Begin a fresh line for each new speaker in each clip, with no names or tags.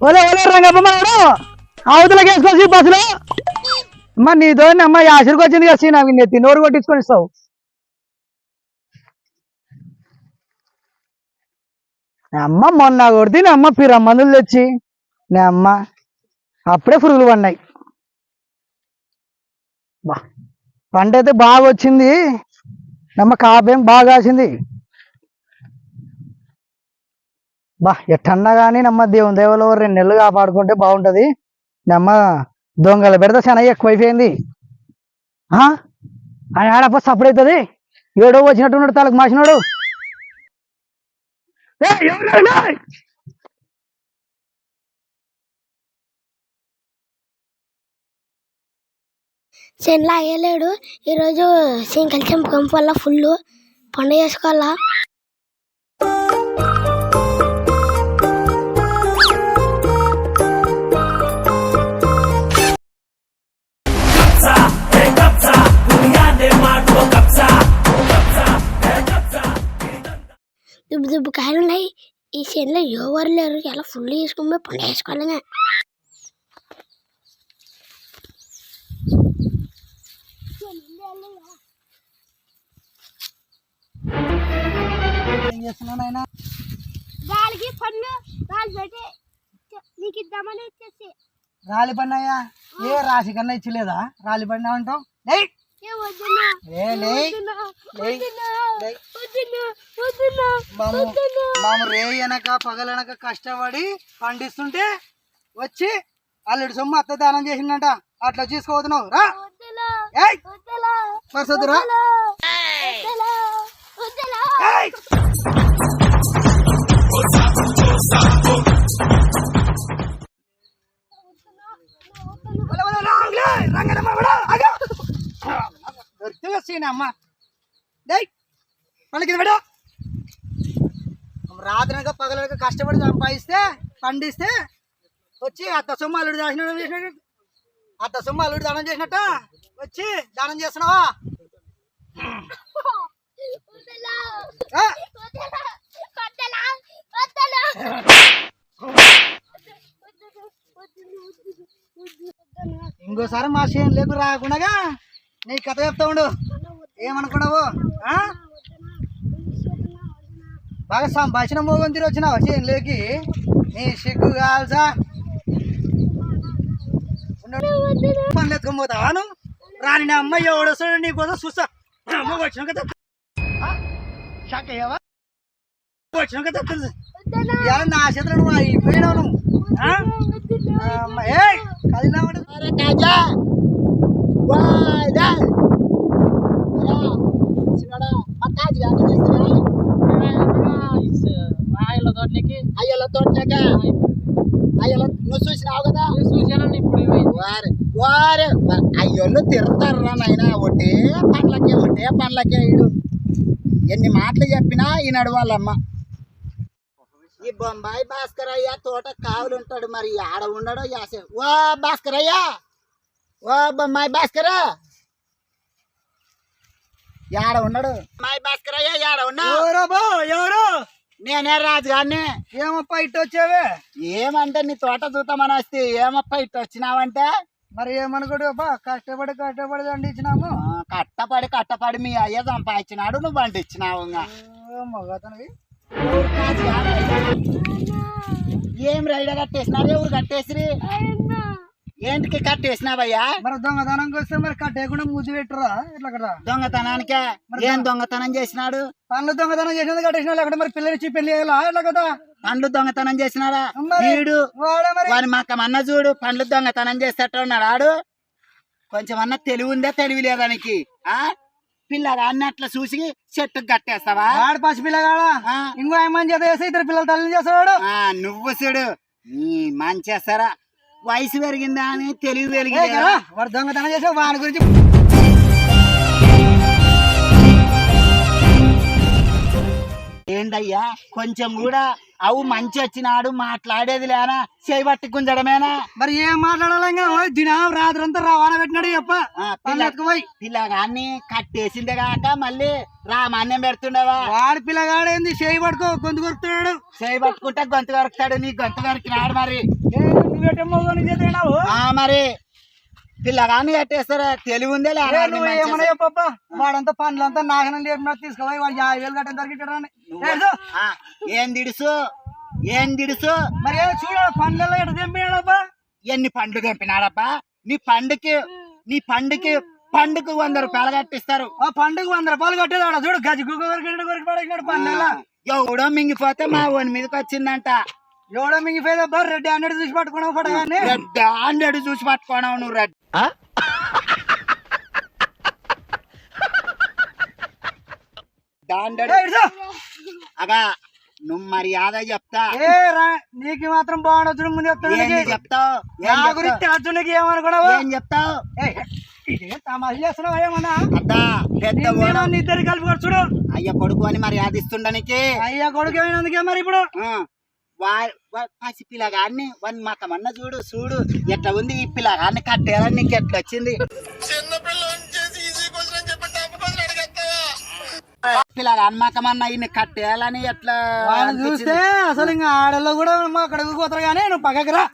ఓలే ఓలే రంగప్ప మనడు అవతలకి వేసుకోవచ్చు బస్సులో. అమ్మ నీతో అమ్మ యాసరికి వచ్చింది కదా సీనా నెత్తి నోరు కొట్టించుకొని ఇస్తావు నా అమ్మ మొన్న కొడితే నీ అమ్మ పిర మందులు తెచ్చి నీ అమ్మ అప్పుడే పురుగులు పడినాయి. బా పంట అయితే బాగా వచ్చింది. నమ్మ కాపేం బాగా కాసింది. బా ఎట్టన్నా కానీ నమ్మ దేవుని దేవలో రెండు నెలలు కాపాడుకుంటే బాగుంటది. నమ్మ దొంగలు పెడితే చాలా ఎక్కువైపోయింది. ఆ? ఆయన ఆడప్ప సప్పుడు అవుతుంది. ఏడో వచ్చినట్టున్నాడు తలకు మాసినాడు. ఏయ్,
చెన్లా అయ్యలేడు. ఈరోజు సింకల్ చెంపకం వల్ల ఫుల్ పండుగ చేసుకోవాలా? దుబ్బు దుబ్బు కాయలు ఉన్నాయి ఈ చేనులో ఎవరు లేరు. ఎలా ఫుల్ పండుగ చేసుకోవాలి ఇంకా.
ఏం చేస్తున్నావు నాయనా?
గాలికి పన్ను గాలి పెట్టి నీకు ఇద్దామని వచ్చేసి.
రాలి పడినాయా ఏ రాశి కన్నా ఇచ్చలేదా? రాలి పడినా అంటావు రే అనక పగలనక కష్టపడి పండిస్తుంటే వచ్చి అల్లుడి సొమ్ము అత్త దానం చేసిందంట అట్లా చూసుకోవద్దున్నావు రా. వరుసొద్దురా
వద్దులా. వద్దులా.
ఏయ్ వల వల రాంగ్లే రంగనమ్మ వడ ఆగా దొరికితే సీన అమ్మ డేయ్ పళ్ళకి కింద పెట్టు రాత్రనక పగలనక కష్టపడి సంపాదిస్తే పండిస్తే వచ్చి అత్త సొమ్ము అల్లుడు దానం చేసినట్టు. అత్త సొమ్ము అల్లుడు దానం చేసినట్ట వచ్చి దానం చేస్తున్నావా? ఇంకోసారి మా చేను లేకు రాకుండా నీ కథ చెప్తా ఉండు. ఏమనుకున్నావు? ఆ? బాగా సంభాషణ మోగం తిరిగి వచ్చినావు లేకి నీ సిగ్గు కాల్సా పనులు ఎత్తుకొని పోతావా నువ్వు? రాని నా అమ్మాయి ఎవడొస్తాడు నీ కోసం చూస్తా. అమ్మ వచ్చిన కదా షాక్ అయ్యావా? వచ్చిన కదా తెలుసు ఇవాళ నా చేతులు నువ్వు అయిపోయినావు నువ్వు. ఆ? ఆ, అమ్మ,
రాయల తోటలకి
అయ్యల తోటలేక అయ్యల నువ్వు చూసినావు కదా
ఇప్పుడు.
వారే వారే అయ్యోళ్ళు తిరుగుతారు నాయన. ఒకటే పండ్లకే ఒకటే పండ్లకే ఇడు ఎన్ని మాటలు చెప్పినా ఈనాడు వాళ్ళమ్మ. ఈ బొంబాయి భాస్కర్ అయ్య తోట కావులు ఉంటాడు మరి. ఆడ ఉండడో యాసే. ఓ భాస్కర్ అయ్యా! ఓ బొమ్మాయి భాస్కర్! యాడ ఉన్నాడు? అమ్మాయి భాస్కర్ అయ్యా యాడ ఉన్నావు
ఎవరో బో ఎవరు
నేనే రాజు గారిని
ఏమప్పా ఇటు వచ్చావే?
ఏమంటే నీ తోట చూద్దామని వస్తే ఏమప్ప ఇట్టు వచ్చినావంటే?
మరి ఏమనుకోడు అబ్బా కష్టపడి కష్టపడి దండించినాము
ఆ, కట్టపడి కట్టపడి మీ అయ్య సంపాదించినాడు నువ్వు కాదు అయ్యా. ఏం రైడ కట్టేసినారు? ఎవరు కట్టేసిరి? ఏంటికి కట్టేసినావయ్యా
మరి దొంగతనంకి వస్తే మరి కట్టేయకుండా ముద్దు పెట్టురా ఇట్లా కదా
దొంగతనానికే? ఏం దొంగతనం చేసినాడు?
పనులు దొంగతనం చేసినది కట్టేసిన లేకపోతే మరి పిల్లలు ఇచ్చి పెళ్ళి ఇట్లా కదా?
పండ్లు దొంగతనం చేసినాడా? వీడు?
వాడే మరి?
వాని మక్కమన్న చూడు పండ్లు దొంగతనం చేసేట ఉన్నాడు ఆడు. కొంచెం అన్న తెలివి ఉందే తెలివి లేదానికి ఆ? పిల్లగా అన్న అట్లా చూసి చెట్టుకు కట్టేస్తావా?
వాడు పసి పిల్లగాడా? ఇంకో ఏమని చేత ఇద్దరు పిల్లలు తల్లిని చేస్తాడు
ఆ, నువ్వు చూడు. నీ మంచేస్తారా? వయసు పెరిగిందా అని తెలివి
ఏ
పెరిగిందా?
వాడు దొంగతనం చేసే వాడి గురించి
ఏందయ్యా కొంచెం కూడా అవు మంచి వచ్చినాడు మాట్లాడేది లేనా చేయబట్టి గుంజడమేనా?
మరి ఏం మాట్లాడాలంగా? దినం రాత్రి అంతా రవాణా పెట్టినాడు ఎత్తుకుపోయి
పిల్లగాన్ని కట్టేసిందే కాక మళ్ళీ రామాన్యం పెడుతుండవా?
వాడి పిల్లగాడు ఏంది చేయి పట్టుకో గొంతు కొరుకుతున్నాడు.
చేయి పట్టుకుంటే గొంతు కరుకుతాడు నీ గొంతు కరికినాడు మరి. ఆ మరి పిల్లగాన్ని కట్టేస్తారా. తెలివి ఉందే
నువ్వు ఏమన్నా చెప్పప్ప వాడంతా పనులంతా నాగనం లేపినట్టు తీసుకుపోయి వాడు యాభై వేలు కట్టని దొరికిటాడని
ఆ, ఏం దిడుసు ఏం దిడుసు
మరి చూడ పనులలో ఎట తెంపినాడప్పా?
ఎన్ని పండ్లు తెంపినాడబ్బా నీ పండుకి నీ పండుకి పండుకు వంద రూపాయలు కట్టిస్తారు.
ఆ పండుగ వంద రూపాయలు కట్టేది వాడు చూడు గజ గుగ్గ కొరికి కొరికి పడేసినాడు పనులలో
ఎవడో మింగిపోతే మా ఓని మీదకి వచ్చిందంట.
ఎవడో మింగిపోయేదబ్బా రెడ్డి హండ్రెడ్ చూసి పట్టుకున్నావు పడగానే
రెడ్ హండ్రెడ్ చూసి పట్టుకోనావు నువ్వు రెడ్ హండ్రెడ్. అగా నువ్వు మర్యాద చెప్తా?
ఏ రా నీకు మాత్రం బాగుండొచ్చు ముందు.
చెప్తావు?
నా గురించి
చెప్తావు?
అర్జునుకి ఏమనుకున్నావు?
ఏం చెప్తావు?
నీ ఇద్దరు కలిపి కూడా చూడు
అయ్య కొడుకు అని మర్యాద ఇస్తుండనికి
అయ్యా కొడుకు ఏమైనందుకే మరి ఇప్పుడు?
ఆ, వా- పసి పిల్లగాన్ని వన్ మకమన్న చూడు చూడు ఎట్లా ఉంది ఈ పిల్లగాన్ని కట్టేయాలని నీకు ఎట్లా వచ్చింది? పిల్లగాన్ని మకమన్న ఈయన కట్టేయాలని ఎట్లా
చూస్తే అసలు ఇంకా ఆడల్లో కూడా మా అక్కడికి పోతారు కానీ నువ్వు పక్కకి రా.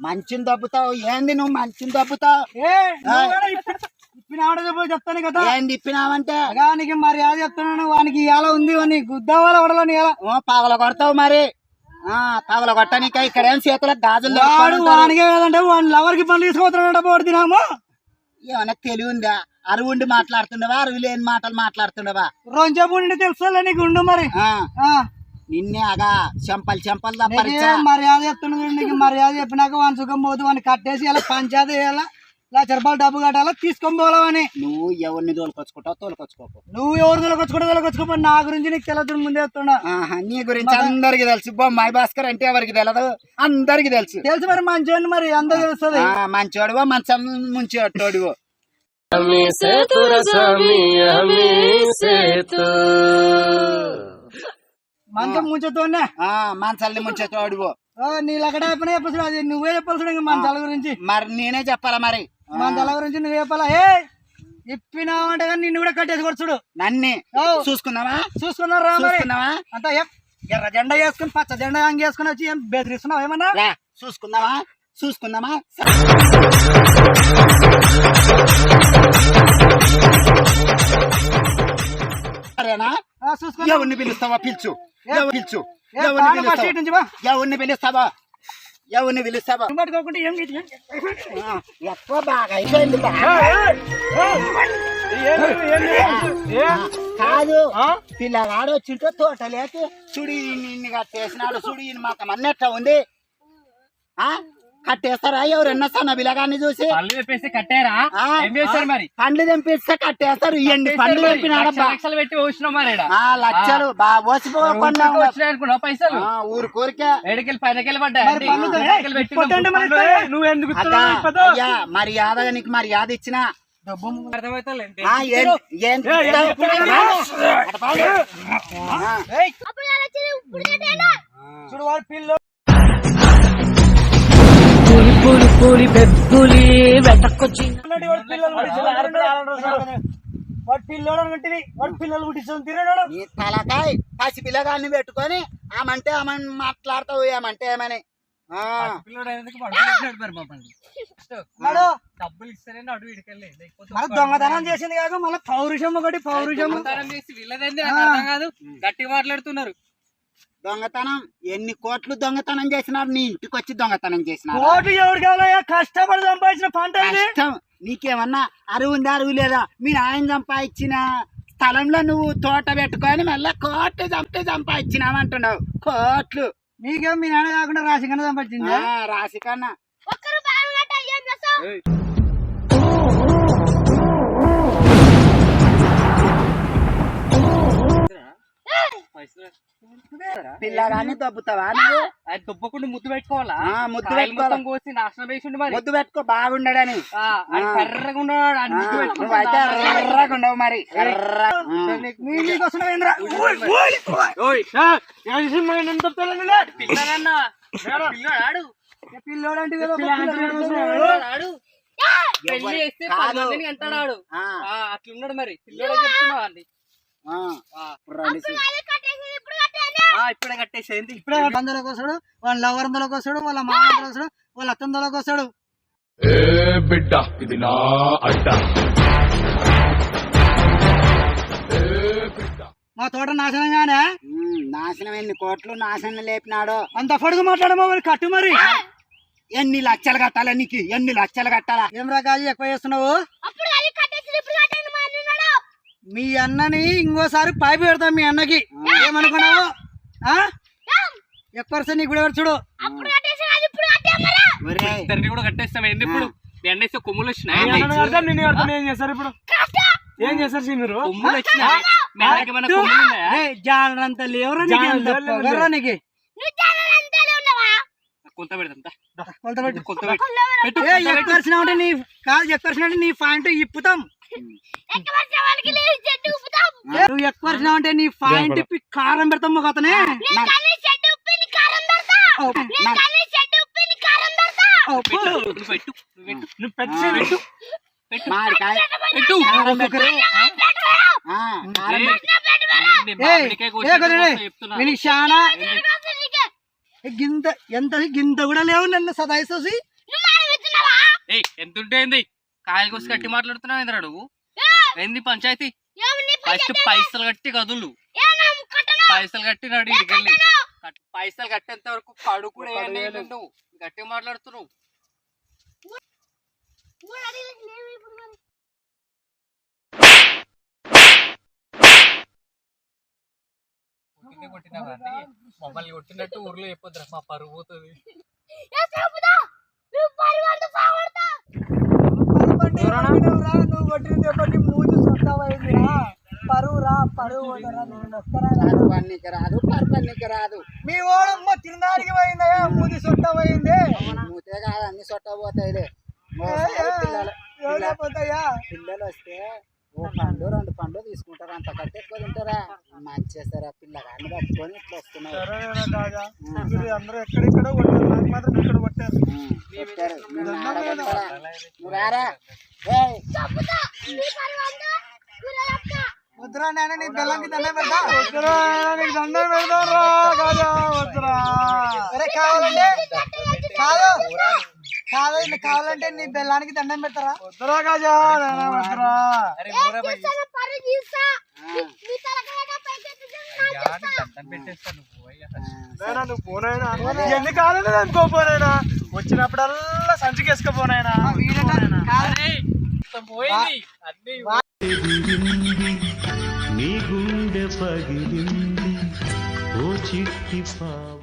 మంచిని దబ్బుతావు ఏంది నువ్వు మంచిని దబ్బుతావు?
ఏ నువ్వు కూడా ఇప్పి- ఇప్పిన ఆడ చెప్పు చెప్తాను కదా.
ఏంది ఇప్పినావంటే?
వానికి మర్యాద చెప్తున్నాను వానికి ఇలా ఉంది వాని గుద్దావాల వడలోని ఎలా
పగల కొడతావు మరి. ఆ పగల కొట్టనిక ఇక్కడేం చేతులకు గాజులు
వాడు. వానికే కదంటే వాని లవర్కి పనులు తీసుకుపోతున్నాడు పోటీ తినాము
ఏమన్నా తెలివి ఉందా అరువు ఉండి మాట్లాడుతుండవా? అరువు లేని మాటలు మాట్లాడుతుండవా?
రొంచేపు నుండి తెలుసా నీకు ఉండు మరి.
నిన్నే అగా చెంపలు చెంపలు
మర్యాద చెప్తున్నాడు నీకు మర్యాద చెప్పినాక వాని సుఖం పోతు వాని కట్టేసి ఇలా పంచాయతీ వేయాలా లక్ష రూపాయలు డబ్బు కట్టాలా? తీసుకొని పోవాలని.
నువ్వు ఎవరిని తోలుకొచ్చుకుంటావు తోలుకొచ్చుకోకు.
నువ్వు ఎవరు తొలకొచ్చుకుంటా తొలకొచ్చుకోపో నా గురించి నీకు తెలదు ముందే
ఆహా, నీ గురించి అందరికి తెలుసు. బొమ్మాయి భాస్కర్ అంటే ఎవరికి తెలియదు అందరికి తెలుసు.
తెలుసు మరి మంచి మరి అందరూ తెలుస్తుంది.
ఆ, మంచోడువో మంచం
మంచం ముంచుతోనే?
ఆ మంచాలని ముంచేటోడువో
నీ లక్కడ అయిపోయినా చెప్పచ్చు అది నువ్వే చెప్పాల్సి ఇంకా మంచాల గురించి.
మరి నేనే చెప్పాలా మరి? ఆ,
మంచాల గురించి నువ్వు చెప్పాలా? ఏ? ఇప్పినావంటే కానీ నిన్ను కూడా కట్టేసి చూడు.
నన్నే? చూసుకుందామా
చూసుకున్నారా మరి?
చూసుకుందామా
అంతా ఎర్ర జెండా వేసుకుని పచ్చ జెండా అంగి వేసుకుని వచ్చి ఏం బెదిరిస్తున్నావు? ఏమన్నా?
చూసుకుందామా చూసుకుందామా సరేనా?
చూసుకున్నా
ఎవరిని పిలుస్తావా? పిలుచు. పిలుచు ఎవరిని పిలుస్తావా. ఎవరిని పిలుస్తావా?
పట్టుకోకుండా ఏం
ఎక్కువ బాగా అయిపోయింది కాదు పిల్లగాడు వచ్చింటే తోటలేకి చూడు నిన్ను కట్టేసినాడు చూడు ఈయన మాకు అన్నట్టు ఉంది. ఆ? కట్టేస్తారా? ఎవరన్నా సన్న పిల్లగాన్ని చూసి?
పళ్ళు చెప్పేసి కట్టారా?
ఆ,
ఏం చేస్తారు మరి?
పండ్లు తెంపిస్తే కట్టేస్తారు. ఇవన్నీ పండ్లు
లక్ష
తెంపినాడబ్బా
లక్షలు పెట్టి వచ్చినాం మరి ఈడ.
ఆ
ఊరికి వచ్చినాయి అనుకున్నావు పైసలు?
ఊరు కోరికే.
ఏడుకెళ్ళి పైనకెళ్ళి పడ్డాయి
మరి. తే-
పెట్టినాం. నువ్వు ఎందుకు
అక్క అయ్యా మర్యాద నీకు మర్యాద ఇచ్చిన.
అర్థమవుతుంది
ఆ, ఏం ఏం తింటావు? అటు పాడు. ఆ,
చూడు వాడు పిల్ల వాడు పిల్లోడు అనుకుంటుంది వాడు పిల్లలు పుట్టించాడు తిరగడు
నీ తలకాయ పసి పిల్లగాన్ని పెట్టుకొని ఆమంటే ఆమెను మాట్లాడతావు ఏమంటే ఏమని?
దొంగతనం చేసింది కాక మళ్ళీ పౌరుషం ఒకటి పౌరుషం.
చేసి వీళ్ళదేంది కాదు. గట్టిగా మాట్లాడుతున్నారు.
దొంగతనం. ఎన్ని కోట్లు దొంగతనం చేసినారు? నీ ఇంటికి వచ్చి దొంగతనం చేసినారు?
కోటి ఎవరు కావాలయ్యా? కష్టపడి సంపాదించిన పంట
కష్టం. నీకేమన్నా అరువు ఉందా అరువు లేదా మీ నాయన సంపాదించిన స్థలంలో నువ్వు తోట పెట్టుకొని మళ్ళీ కోట్లు చంపే సంపాదించినావంటున్నావు కోట్లు.
నీకేం మీ నాన్న కాకుండా రాసి కన్నా సంపాదించింది?
ఆ, రాసి కన్నా పిల్లగాన్ని దొబ్బుతావా నువ్వు?
అది దుబ్బకుండా ముద్దు పెట్టుకోవాలా?
ముద్దు పెట్టుకోవాలా.
కోసి నాశనం వేసిండు మరి.
ముద్దు పెట్టుకో బాగుండడని.
కర్రగా ఉన్నాడు
ఎర్రగా ఉండవు మరి.
పిల్లగాడన్నా. పిల్లాడు. పెళ్ళి చేస్తే పది. మందిని అంటాడు అట్లున్నాడు మరి. పిల్లడే చెప్తున్నావు. ఇప్పుడే కట్టేసేయండి.
ఇప్పుడే వందలోకి వస్తాడు వాళ్ళ లవర్ వందలోకి వస్తాడు వాళ్ళ మామ వందలోకి వస్తాడు వాళ్ళ అత్త వందలోకి వస్తాడు.
ఏ బిడ్డ ఇది నా అడ్డ.
మా తోట నాశనంగానే
నాశనం ఎన్ని కోట్లు నాశనం లేపినాడో.
అంత పొడుగు మాట్లాడమో మరి కట్టు మరి.
ఎన్ని లక్షలు కట్టాలా నీకు? ఎన్ని లక్షలు కట్టాలా?
ఏం రకాలు ఎక్కువ చేస్తున్నావు? మీ అన్నని ఇంకోసారి పైపు పెడతాం మీ అన్నకి. ఏమనుకున్నావు? వస్తే నీకు కూడా ఎవరు చూడు?
ఒరేయ్,
ఇద్దరిని కూడా కట్టేస్తాం ఏంది ఇప్పుడు? ఎండేస్తే కొమ్ములు వచ్చినాయి?
చేస్తారు ఇప్పుడు? ఏం చేస్తారు మీరు
కొమ్ములు వచ్చినాయి?
లేవురా నీకు
కొంత పెడతాం. కొంత పెట్టు కొంత పెట్టు.
ఎక్కర్సినా అంటే నీ కాదు ఎక్కర్సినా నీ పాయింట్ ఇప్పుతాం. నువ్వు ఎక్కువ అంటే నీ పాయింట్ ఇప్పి కారం పెడతాం ఒక అతనే చాలా గింత ఎంత గింత కూడా లేవు నన్ను సదాయిసోసి
ఏయ్ ఎంత ఉంటేంది కాయలు కోసి కట్టి మాట్లాడుతున్నావు ఏంద్రా నువ్వు? ఏంది పంచాయతీ? ఫస్ట్ పైసలు కట్టి కదులు. పైసలు కట్టి నాడు ఇడికెళ్ళి పైసలు కట్టేంత వరకు కడు కూడా నువ్వు. గట్టి మాట్లాడుతున్నావు. కొట్టిందే కొట్టినా కానీ మమ్మల్ని కొట్టినట్టు ఊర్లో చెప్పొద్దురా మా పరుగు పోతుంది.
నువ్వు కొట్టిన దెబ్బకి మూజు సొంతమైందిరా. పరువు రా పరువు
పన్నీకి రాదు పరు పన్నీకి రాదు
మీ ఓడమ్మ తిరునాడికి పోయిందయ్యా మూది సొంతమైంది.
మూతే కాదు అన్ని సొట్ట మోసాలు పిల్లలు వస్తే ఓ పండు రెండు పండు తీసుకుంటారు. అంత కంటే ఎక్కువ తింటారా? మంచి చేస్తారా పిల్లగాన్ని పట్టుకొని ఇట్లా వస్తున్నారు
అందరూ ఎక్కడెక్కడో కొట్టారు. నాకు మాత్రం ఇక్కడ కొట్టారు.
ఆడగొట్టారా? నువ్వు రారా ఏయ్,
వద్దురా నాయన నీ బెల్లంకి దండం పెడతా. వద్దురా నీకు దండం పెడతారా కాదా వద్దురా. అరే కావాలంటే కాదు. కాదు ఇది కావాలంటే నీ బెల్లానికి దండం పెడతారా? వద్దురా కాజా
నువ్వు
పోనైనా ఎన్ని కాలేదు అనుకో పోనైనా వచ్చినప్పుడల్లా సంచికి వేసుకపోనైనా
నీ గుండె పగిలింది. ఓ చిట్టి పాప